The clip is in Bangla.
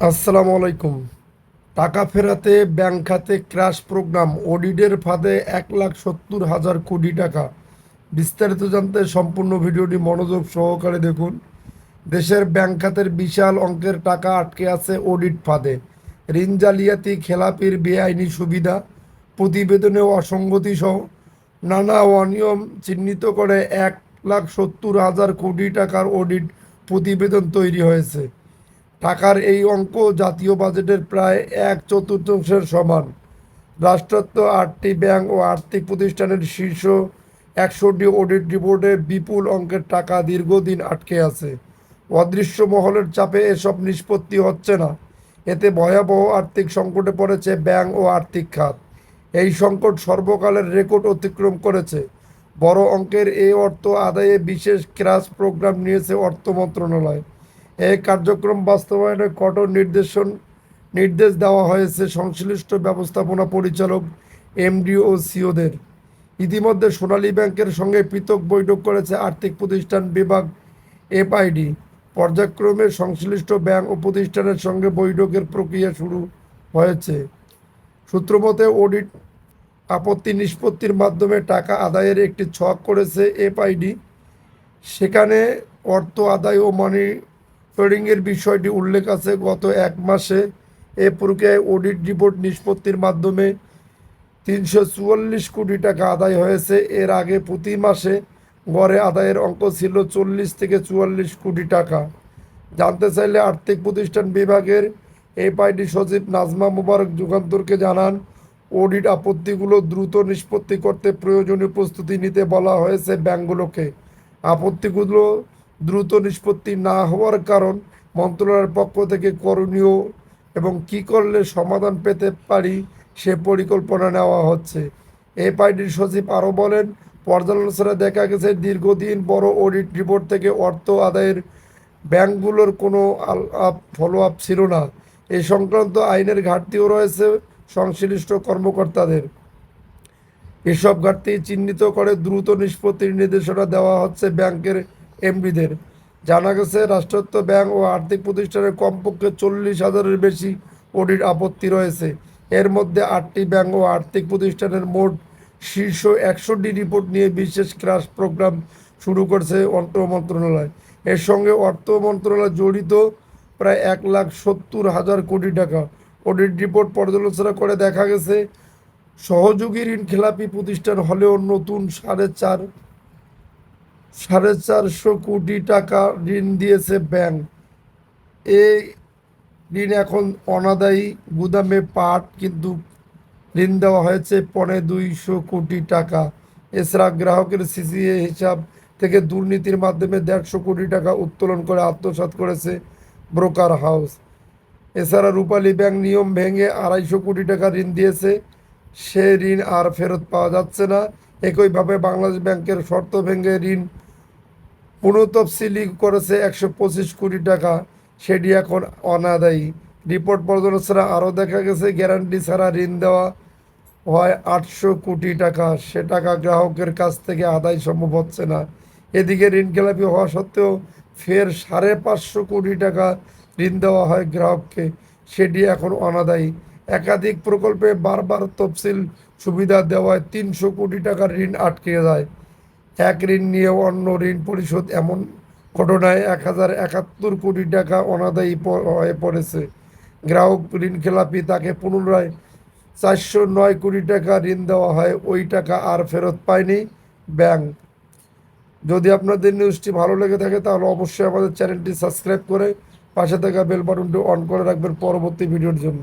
আসসালামু আলাইকুম। টাকা ফেরাতে ব্যাংক খাতে ক্র্যাশ প্রোগ্রাম, অডিটের ফাঁদে এক লাখ সত্তর হাজার কোটি টাকা। বিস্তারিত জানতে সম্পূর্ণ ভিডিওটি মনোযোগ সহকারে দেখুন। দেশের ব্যাংক খাতের বিশাল অঙ্কের টাকা আটকে আছে অডিট ফাঁদে। ঋণ জালিয়াতি, খেলাপির বেআইনি সুবিধা, প্রতিবেদনে অসঙ্গতি সহ নানা অনিয়ম চিহ্নিত করে এক লাখ সত্তর হাজার কোটি টাকার অডিট প্রতিবেদন তৈরি হয়েছে। টাকার এই অঙ্ক জাতীয় বাজেটের প্রায় এক চতুর্থাংশের সমান। রাষ্ট্রায়ত্ত আটটি ব্যাংক ও আর্থিক প্রতিষ্ঠানের শীর্ষ একশোটি অডিট রিপোর্টে বিপুল অঙ্কের টাকা দীর্ঘদিন আটকে আছে। অদৃশ্য মহলের চাপে এসব নিষ্পত্তি হচ্ছে না। এতে ভয়াবহ আর্থিক সংকটে পড়েছে ব্যাংক ও আর্থিক খাত। এই সংকট সর্বকালের রেকর্ড অতিক্রম করেছে। বড় অঙ্কের এই অর্থ আদায়ে বিশেষ ক্রাশ প্রোগ্রাম নিয়েছে অর্থ মন্ত্রণালয়। এই কার্যক্রম বাস্তবায়নে কঠোর নির্দেশন, নির্দেশ দেওয়া হয়েছে সংশ্লিষ্ট ব্যবস্থাপনা পরিচালক, এমডি ও সিওদের। ইতিমধ্যে সোনালী ব্যাংকের সঙ্গে পৃথক বৈঠক করেছে আর্থিক প্রতিষ্ঠান বিভাগ এফআইডি। পর্যায়ক্রমে সংশ্লিষ্ট ব্যাংক ও প্রতিষ্ঠানের সঙ্গে বৈঠকের প্রক্রিয়া শুরু হয়েছে। সূত্রমতে অডিট আপত্তি নিষ্পত্তির মাধ্যমে টাকা আদায়ের একটি ছক করেছে এফআইডি। সেখানে অর্থ আদায় ও মানি ট্রেডিংয়ের বিষয়টি উল্লেখ আছে, গত এক মাসে এ প্রক্রিয়ায় অডিট রিপোর্ট নিষ্পত্তির মাধ্যমে তিনশো চুয়াল্লিশ কোটি টাকা আদায় হয়েছে। এর আগে প্রতি মাসে গড়ে আদায়ের অঙ্ক ছিল চল্লিশ থেকে চুয়াল্লিশ কোটি টাকা। জানতে চাইলে আর্থিক প্রতিষ্ঠান বিভাগের এফআইডি সচিব নাজমা মুবারক যুগান্তরকে জানান অডিট আপত্তিগুলো দ্রুত নিষ্পত্তি করতে প্রয়োজনীয় প্রস্তুতি নিতে বলা হয়েছে ব্যাংকগুলোকে আপত্তিগুলো দ্রুত নিষ্পত্তি না হওয়ার কারণ মন্ত্রণালয়ের পক্ষ থেকে করণীয় এবং কি করলে সমাধান পেতে পারি সে পরিকল্পনা নেওয়া হচ্ছে। এফআইডির সচিব আরও বলেন পর্যালোচনায় দেখা গেছে দীর্ঘদিন বড় অডিট রিপোর্ট থেকে অর্থ আদায়ের ব্যাংকগুলোর কোনো আপ ফলো আপ ছিল না। এই সংক্রান্ত আইনের ঘাটতিও রয়েছে সংশ্লিষ্ট কর্মকর্তাদের। এসব ঘাটতি চিহ্নিত করে দ্রুত নিষ্পত্তির নির্দেশনা দেওয়া হচ্ছে ব্যাংকের এমডিদের। জানা গেছে, রাষ্ট্রায়ত্ত ব্যাংক ও আর্থিক প্রতিষ্ঠানের কমপক্ষে চল্লিশ হাজারের বেশি অডিট আপত্তি রয়েছে। এর মধ্যে আটটি ব্যাংক ও আর্থিক প্রতিষ্ঠানের মোট শীর্ষ একশোটি রিপোর্ট নিয়ে বিশেষ ক্রাশ প্রোগ্রাম শুরু করছে অর্থ মন্ত্রণালয়। এর সঙ্গে অর্থ মন্ত্রণালয় জড়িত প্রায় এক লাখ সত্তর হাজার কোটি টাকা। অডিট রিপোর্ট পর্যালোচনা করে দেখা গেছে, সহযোগী ঋণ খেলাপি প্রতিষ্ঠান হলেও নতুন সাড়ে চার সাড়ে চারশো কোটি টাকা ঋণ দিয়েছে ব্যাংক। এই ঋণ এখন অনাদায়ী, গুদামে পাট কিন্তু ঋণ দেওয়া হয়েছে পনে দুইশো কোটি টাকা। এছাড়া গ্রাহকের সিসিএ হিসাব থেকে দুর্নীতির মাধ্যমে দেড়শো কোটি টাকা উত্তোলন করে আত্মসাৎ করেছে ব্রোকার হাউস। এছাড়া রূপালী ব্যাংক নিয়ম ভেঙে আড়াইশো কোটি টাকা ঋণ দিয়েছে। সে ঋণ আর ফেরত পাওয়া যাচ্ছে না। একইভাবে বাংলাদেশ ব্যাংকের শর্ত ভেঙে ঋণ পুনঃতফসিলি করেছে একশো পঁচিশ কোটি টাকা। সেটি এখন অনাদায়ী। রিপোর্ট পর্যালোচনা আরও দেখা গেছে, গ্যারান্টি ছাড়া ঋণ দেওয়া হয় আটশো কোটি টাকা। সে টাকা গ্রাহকের কাছ থেকে আদায় সম্ভব হচ্ছে না। এদিকে ঋণ খেলাপি হওয়া সত্ত্বেও ফের সাড়ে পাঁচশো কোটি টাকা ঋণ দেওয়া হয় গ্রাহককে। সেটি এখন অনাদায়ী। একাধিক প্রকল্পে বারবার তফসিল সুবিধা দেওয়ায় তিনশো কোটি টাকার ঋণ আটকে যায়। এক ঋণ নিয়ে অন্য ঋণ পরিশোধ এমন ঘটনায় এক হাজার একাত্তর কোটি টাকা অনাদায়ী হয়ে পড়েছে। গ্রাহক ঋণ খেলাপি তাকে পুনরায় চারশো নয় কোটি টাকা ঋণ দেওয়া হয়। ওই টাকা আর ফেরত পায়নি ব্যাংক। যদি আপনাদের নিউজটি ভালো লেগে থাকে, তাহলে অবশ্যই আমাদের চ্যানেলটি সাবস্ক্রাইব করে পাশে থাকা বেল বাটনটি অন করে রাখবেন পরবর্তী ভিডিওর জন্য।